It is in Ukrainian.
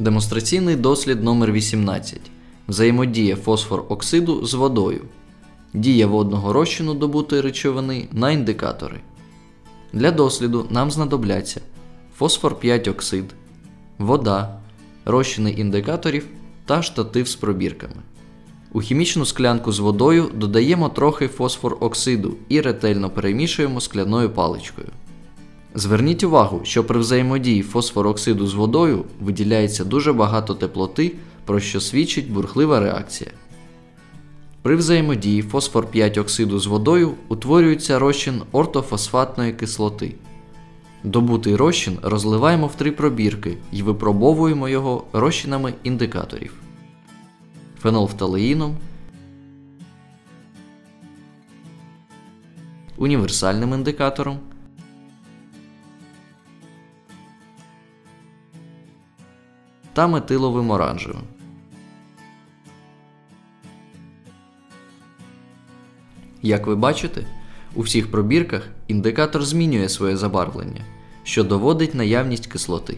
Демонстраційний дослід номер 18 Взаємодія фосфор оксиду з водою. Дія водного розчину добутої речовини на індикатори. Для досліду нам знадобляться фосфор 5 оксид, вода, розчини індикаторів та штатив з пробірками. У хімічну склянку з водою додаємо трохи фосфор оксиду і ретельно перемішуємо скляною паличкою. Зверніть увагу, що при взаємодії фосфороксиду з водою виділяється дуже багато теплоти, про що свідчить бурхлива реакція. При взаємодії фосфор 5 оксиду з водою утворюється розчин ортофосфатної кислоти. Добутий розчин розливаємо в три пробірки і випробовуємо його розчинами індикаторів фенолфталеїном, універсальним індикатором та метиловим оранжевим. Як ви бачите, у всіх пробірках індикатор змінює своє забарвлення, що доводить наявність кислоти.